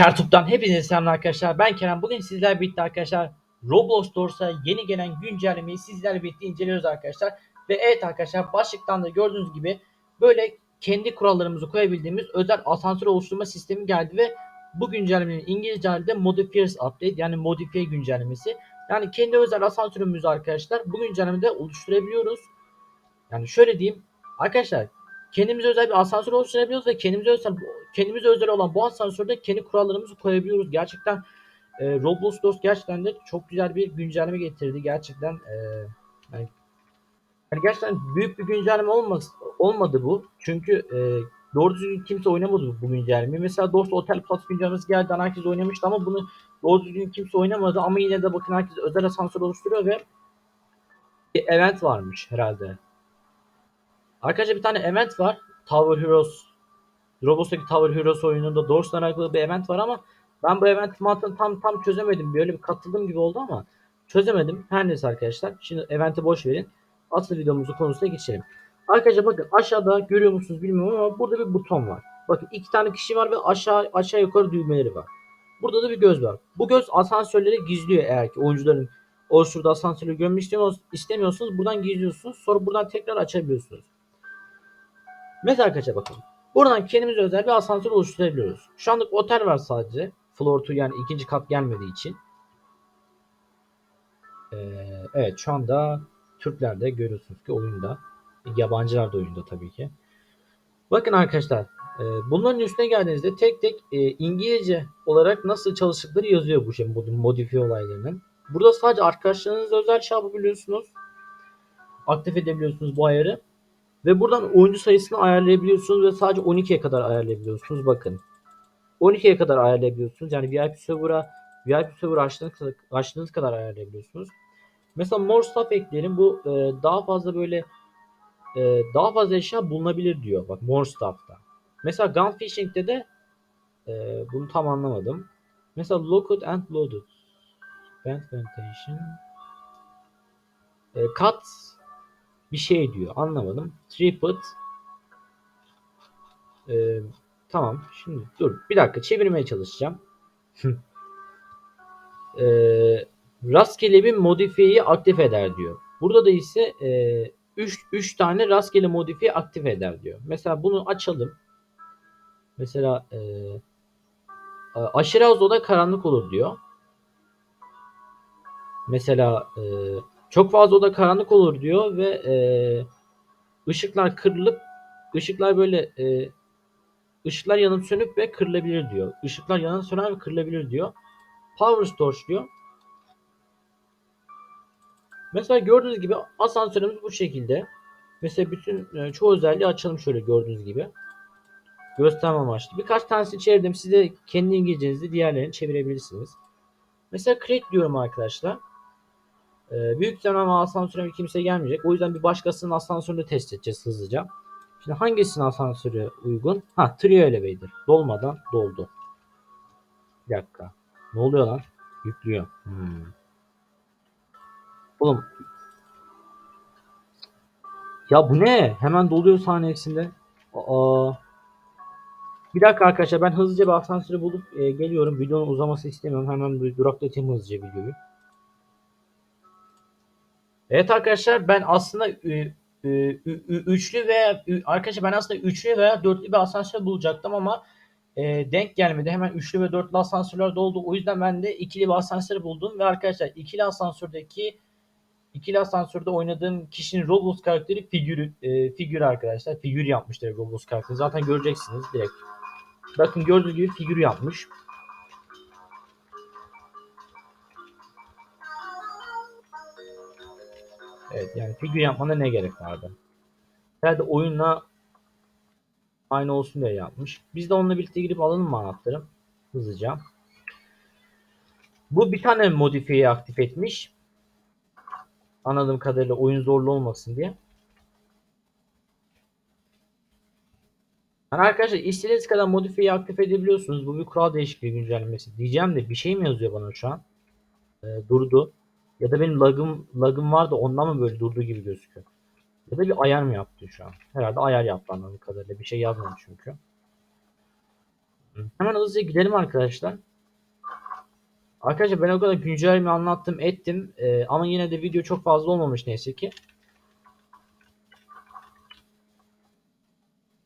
Kertup'tan hepinize selamlar arkadaşlar. Ben Kerem. Bugün sizlerle birlikte arkadaşlar Roblox Dors'a yeni gelen güncellemeyi sizlerle birlikte inceliyoruz arkadaşlar. Ve evet arkadaşlar başlıktan da gördüğünüz gibi böyle kendi kurallarımızı koyabildiğimiz özel asansör oluşturma sistemi geldi ve bu güncellemenin İngilizce halinde Modifiers Update yani modifiye güncellemesi. Yani kendi özel asansörümüzü arkadaşlar bu güncellemede oluşturabiliyoruz. Yani şöyle diyeyim arkadaşlar kendimize özel bir asansör oluşturabiliyoruz ve kendimize özel kendimize özel olan bu asansörde kendi kurallarımızı koyabiliyoruz. Gerçekten e, Roblox Dost gerçekten de çok güzel bir güncelleme getirdi. Gerçekten e, yani, yani gerçekten büyük bir güncelleme olmaz, olmadı bu. Çünkü e, doğru düzgün kimse oynamadı bu güncellemeyi. Mesela Dost Hotel Plus güncellemesi geldi. Herkes oynamıştı ama bunu doğru düzgün kimse oynamadı. Ama yine de bakın herkes özel asansör oluşturuyor ve bir event varmış herhalde. Arkadaşlar bir tane event var. Tower Heroes Roblox'taki Tower Heroes oyununda Doors'la alakalı bir event var ama ben bu event mantığını tam tam çözemedim. Böyle bir katıldım gibi oldu ama çözemedim. Her neyse arkadaşlar. Şimdi eventi boş verin. Asıl videomuzun konusuna geçelim. Arkadaşlar bakın aşağıda görüyor musunuz bilmiyorum ama burada bir buton var. Bakın iki tane kişi var ve aşağı aşağı yukarı düğmeleri var. Burada da bir göz var. Bu göz asansörleri gizliyor eğer ki oyuncuların oluşturduğu asansörü görmek istemiyorsanız buradan gizliyorsunuz. Sonra buradan tekrar açabiliyorsunuz. Mesela arkadaşlar bakın. Buradan kendimize özel bir asansör oluşturabiliyoruz. Şu anlık otel var sadece. Floor 2 yani ikinci kat gelmediği için. Ee, evet şu anda Türkler de görüyorsunuz ki oyunda. Yabancılar da oyunda tabii ki. Bakın arkadaşlar e, bunların üstüne geldiğinizde tek tek e, İngilizce olarak nasıl çalıştıkları yazıyor bu şey modifiye olaylarının. Burada sadece arkadaşlarınızla özel şey yapabiliyorsunuz. Aktif edebiliyorsunuz bu ayarı. Ve buradan oyuncu sayısını ayarlayabiliyorsunuz ve sadece 12'ye kadar ayarlayabiliyorsunuz. Bakın. 12'ye kadar ayarlayabiliyorsunuz. Yani VIP server'a VIP server açtığınız, açtığınız kadar ayarlayabiliyorsunuz. Mesela more stuff ekleyelim. Bu e, daha fazla böyle e, daha fazla eşya bulunabilir diyor. Bak more stuff'ta. Mesela gun fishing'de de e, bunu tam anlamadım. Mesela locked and loaded. Band plantation. E, cut bir şey diyor. Anlamadım. Tripod. Ee, tamam. Şimdi dur. Bir dakika çevirmeye çalışacağım. ee, rastgele bir modifiyeyi aktif eder diyor. Burada da ise 3 e, 3 tane rastgele modifiye aktif eder diyor. Mesela bunu açalım. Mesela e, aşırı az oda karanlık olur diyor. Mesela e, çok fazla oda karanlık olur diyor ve e, ışıklar kırılıp ışıklar böyle e, ışıklar yanıp sönüp ve kırılabilir diyor. Işıklar yanıp söner ve kırılabilir diyor. Power Storage diyor. Mesela gördüğünüz gibi asansörümüz bu şekilde. Mesela bütün e, çoğu özelliği açalım şöyle gördüğünüz gibi. Gösterme amaçlı. Birkaç tanesini çevirdim. Siz de kendi İngilizcenizde diğerlerini çevirebilirsiniz. Mesela create diyorum arkadaşlar. Ee, büyük ihtimalle asansöre kimse gelmeyecek. O yüzden bir başkasının asansörünü test edeceğiz hızlıca. Şimdi hangisinin asansörü uygun? Ha Trio Elevator. Dolmadan doldu. Bir dakika. Ne oluyor lan? Yüklüyor. Hmm. Oğlum. Ya bu ne? Hemen doluyor saniyesinde. Aa. Bir dakika arkadaşlar ben hızlıca bir asansörü bulup e, geliyorum. Videonun uzaması istemiyorum. Hemen bir duraklatayım hızlıca videoyu. Evet arkadaşlar ben aslında e, e, üçlü veya arkadaşlar ben aslında üçlü veya dörtlü bir asansör bulacaktım ama e, denk gelmedi. Hemen üçlü ve dörtlü asansörler doldu. O yüzden ben de ikili bir asansör buldum ve arkadaşlar ikili asansördeki ikili asansörde oynadığım kişinin Roblox karakteri figürü e, figür arkadaşlar. Figür yapmışlar Roblox karakteri. Zaten göreceksiniz direkt. Bakın gördüğünüz gibi figür yapmış. Evet yani figür yapmana ne gerek vardı? Herhalde oyunla aynı olsun diye yapmış. Biz de onunla birlikte girip alalım mı anahtarı? Hızlıca. Bu bir tane modifiyeyi aktif etmiş. Anladığım kadarıyla oyun zorlu olmasın diye. Yani arkadaşlar istediğiniz kadar modifiyeyi aktif edebiliyorsunuz. Bu bir kural değişikliği güncellemesi. Diyeceğim de bir şey mi yazıyor bana şu an? Ee, durdu. Ya da benim lagım lagım var da ondan mı böyle durduğu gibi gözüküyor? Ya da bir ayar mı yaptı şu an? Herhalde ayar yaptı anladığım kadarıyla. Bir şey yazmadı çünkü. Hemen hızlıca gidelim arkadaşlar. Arkadaşlar ben o kadar güncelleme anlattım ettim Ee, ama yine de video çok fazla olmamış neyse ki.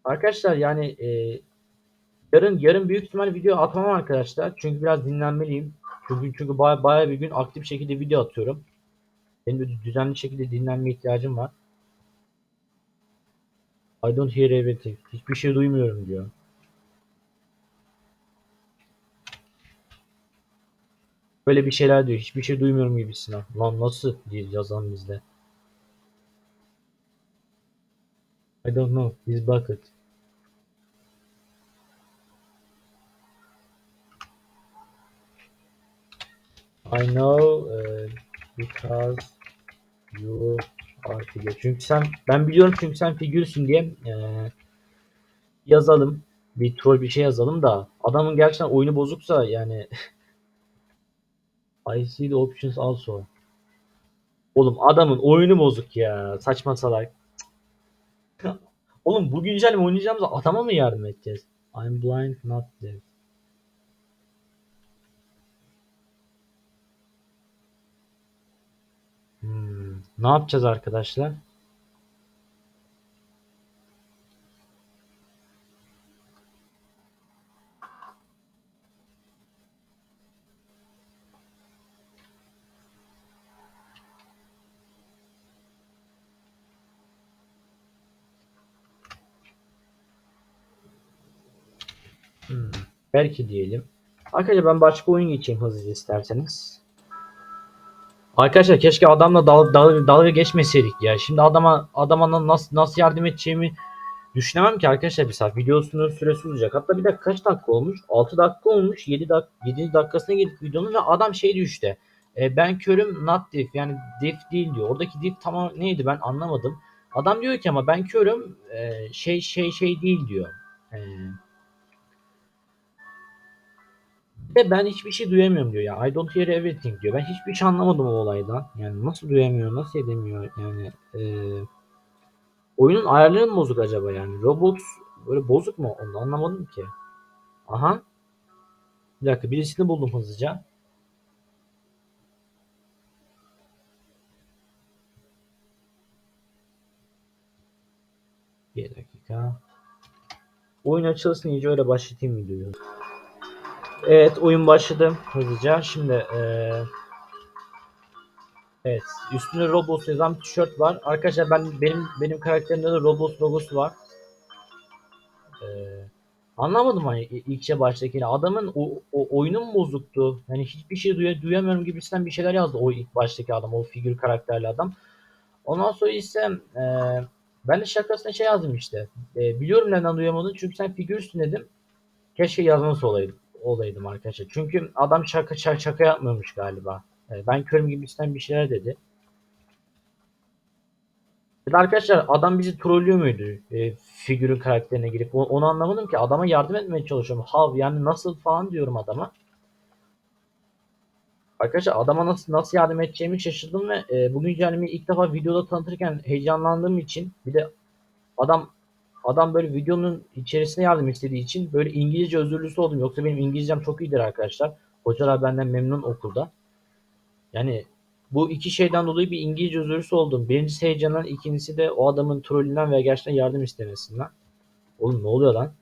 Arkadaşlar yani e, yarın yarın büyük ihtimal video atmam arkadaşlar çünkü biraz dinlenmeliyim. Çünkü çünkü baya, baya bir gün aktif şekilde video atıyorum. Benim de düzenli şekilde dinlenme ihtiyacım var. I don't hear everything. Hiçbir şey duymuyorum diyor. Böyle bir şeyler diyor. Hiçbir şey duymuyorum gibisine. Lan nasıl diye yazan bizde. I don't know. This bucket. I know uh, because you are figure. Çünkü sen ben biliyorum çünkü sen figürsün diye eee, yazalım. Bir troll bir şey yazalım da adamın gerçekten oyunu bozuksa yani I see the options also. Oğlum adamın oyunu bozuk ya. Saçma salak. Oğlum bu güncel mi oynayacağımızda adama mı yardım edeceğiz? I'm blind not deaf. Hmm, ne yapacağız arkadaşlar? Hmm, belki diyelim. Arkadaşlar ben başka oyun geçeyim hızlıca isterseniz. Arkadaşlar keşke adamla dal, dal, dalga geçmeseydik ya. Şimdi adama adama nasıl nasıl yardım edeceğimi düşünemem ki arkadaşlar bir saat. Videosunun süresi uzayacak. Hatta bir dakika kaç dakika olmuş? 6 dakika olmuş. 7 dak 7 dakikasına geldik videonun ve adam şey diyor işte. E, ben körüm not diff yani diff değil diyor. Oradaki diff tamam neydi ben anlamadım. Adam diyor ki ama ben körüm e, şey şey şey değil diyor. E, ve ben hiçbir şey duyamıyorum diyor ya. I don't hear everything diyor. Ben hiçbir şey anlamadım o olaydan. Yani nasıl duyamıyor, nasıl edemiyor yani. E, oyunun ayarları mı bozuk acaba yani? Roblox böyle bozuk mu? Onu anlamadım ki. Aha. Bir dakika birisini buldum hızlıca. Bir dakika. Oyun açılsın iyice öyle başlatayım videoyu. Evet oyun başladı hızlıca. Şimdi eee Evet, üstünde Roblox yazan bir tişört var. Arkadaşlar ben benim benim karakterimde de Roblox logosu var. Ee, anlamadım hani ilk şey baştakini. Adamın o, o oyunu bozuktu? Yani hiçbir şey duya, duyamıyorum gibisinden bir şeyler yazdı o ilk baştaki adam, o figür karakterli adam. Ondan sonra ise e, ben de şakasına şey yazdım işte. E, biliyorum neden duyamadın çünkü sen figürsün dedim. Keşke yazması olaydım, olaydım arkadaşlar. Çünkü adam şaka şaka, şaka yapmıyormuş galiba. E, ben körüm gibisinden bir şeyler dedi. Arkadaşlar adam bizi trollüyor muydu? E, figürün karakterine girip onu anlamadım ki. Adama yardım etmeye çalışıyorum. Hav yani nasıl falan diyorum adama. Arkadaşlar adama nasıl nasıl yardım edeceğimi şaşırdım ve e, bu güncellemeyi ilk defa videoda tanıtırken heyecanlandığım için bir de adam adam böyle videonun içerisine yardım istediği için böyle İngilizce özürlüsü oldum. Yoksa benim İngilizcem çok iyidir arkadaşlar. Hocalar benden memnun okulda. Yani bu iki şeyden dolayı bir İngilizce özürlüsü oldum. Birincisi heyecandan, ikincisi de o adamın trollünden veya gerçekten yardım istemesinden. Oğlum ne oluyor lan?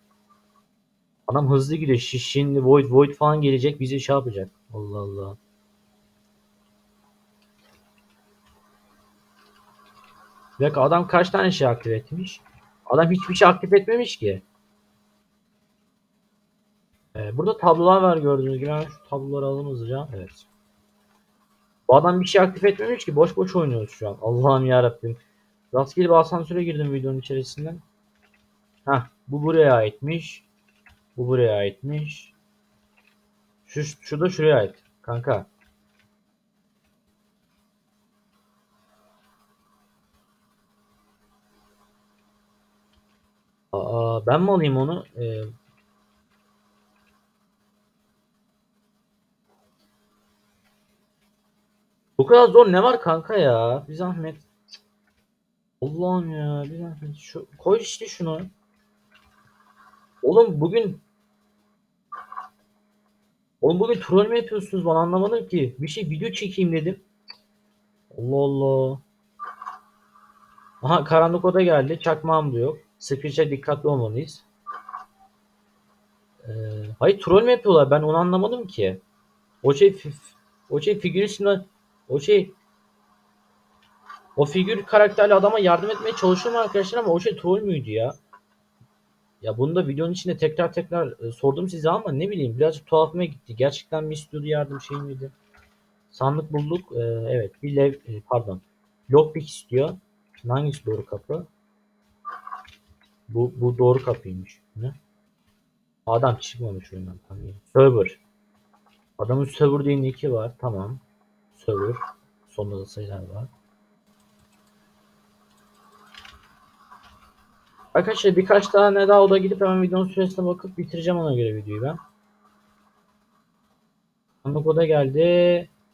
Adam hızlı gidiyor. Şişin, Void, Void falan gelecek bizi şey yapacak. Allah Allah. Bir dakika adam kaç tane şey aktif etmiş? Adam hiçbir şey aktif etmemiş ki. Ee, burada tablolar var gördüğünüz gibi. Hemen şu tabloları alalım hızlıca. Evet. Bu adam bir şey aktif etmemiş ki. Boş boş oynuyoruz şu an. Allah'ım ya Rabbim. Rastgele bir asansöre girdim videonun içerisinden. Heh, bu buraya aitmiş. Bu buraya aitmiş. Şu, şu da şuraya ait. Kanka. Aa, ben mi alayım onu? Ee, bu kadar zor ne var kanka ya? Bir zahmet. Allah'ım ya bir zahmet. Şu, koy işte şunu. Oğlum bugün Oğlum bugün troll mü yapıyorsunuz? Ben anlamadım ki. Bir şey video çekeyim dedim. Allah Allah. Aha karanlık oda geldi. Çakmağım da yok. Screech'e dikkatli olmalıyız. Ee, hayır troll mü yapıyorlar? Ben onu anlamadım ki. O şey o şey figür içinden o şey o figür karakterli adama yardım etmeye çalışıyorum arkadaşlar ama o şey troll müydü ya? Ya bunu da videonun içinde tekrar tekrar e, sordum size ama ne bileyim birazcık tuhafıma gitti. Gerçekten mi istiyordu yardım şey miydi? Sandık bulduk. Ee, evet bir lev e, pardon. Lockpick istiyor. Hangisi doğru kapı? Bu, bu doğru kapıymış. Ne? Adam çıkmamış oyundan. Tamam. Server. Adamın server diye nicki var. Tamam. Server. Sonunda da sayılar var. Arkadaşlar birkaç tane daha oda gidip hemen videonun süresine bakıp bitireceğim ona göre videoyu ben. Sandık oda geldi.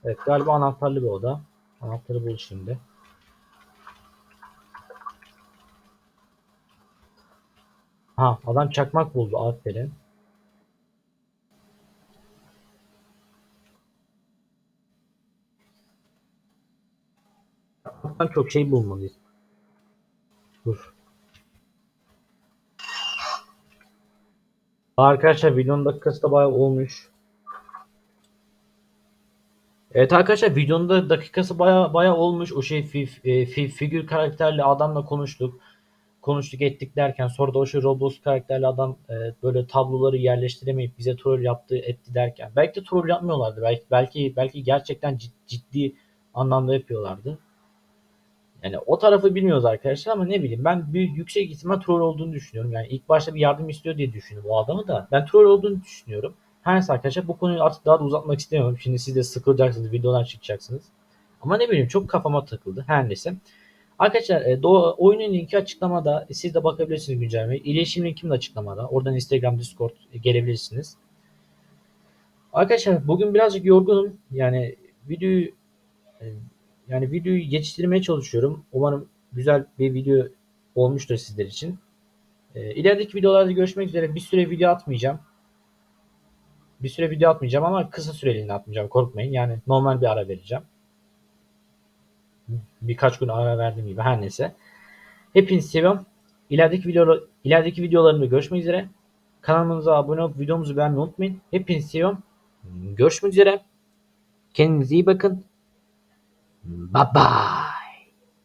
Evet galiba anahtarlı bir oda. Anahtarı bul şimdi. Ha adam çakmak buldu aferin. Çakmaktan çok şey bulmalıyız. Dur. Arkadaşlar videonun dakikası da bayağı olmuş. Evet arkadaşlar videonun da dakikası bayağı bayağı olmuş. O şey fi, e, fi- figür karakterli adamla konuştuk. Konuştuk ettik derken sonra da o şey Roblox karakterli adam e, böyle tabloları yerleştiremeyip bize troll yaptı etti derken. Belki de troll yapmıyorlardı. Belki belki belki gerçekten cid- ciddi anlamda yapıyorlardı. Yani o tarafı bilmiyoruz arkadaşlar ama ne bileyim ben bir yüksek ihtimal troll olduğunu düşünüyorum. Yani ilk başta bir yardım istiyor diye düşünüyorum o adamı da. Ben troll olduğunu düşünüyorum. Her neyse arkadaşlar bu konuyu artık daha da uzatmak istemiyorum. Şimdi siz de sıkılacaksınız, videodan çıkacaksınız. Ama ne bileyim çok kafama takıldı. Her neyse. Arkadaşlar e, do- oyunun linki açıklamada. E, Siz de bakabilirsiniz güncellemeye. İletişim linkim de açıklamada. Oradan Instagram, Discord e, gelebilirsiniz. Arkadaşlar bugün birazcık yorgunum. Yani videoyu e, yani videoyu yetiştirmeye çalışıyorum. Umarım güzel bir video olmuştur sizler için. E, ilerideki videolarda görüşmek üzere. Bir süre video atmayacağım. Bir süre video atmayacağım ama kısa süreliğine atmayacağım. Korkmayın. Yani normal bir ara vereceğim. Birkaç gün ara verdiğim gibi her neyse. Hepinizi seviyorum. İlerideki video ilerideki videolarımda görüşmek üzere. Kanalımıza abone olup videomuzu beğenmeyi unutmayın. Hepinizi seviyorum. Görüşmek üzere. Kendinize iyi bakın. Bye bye.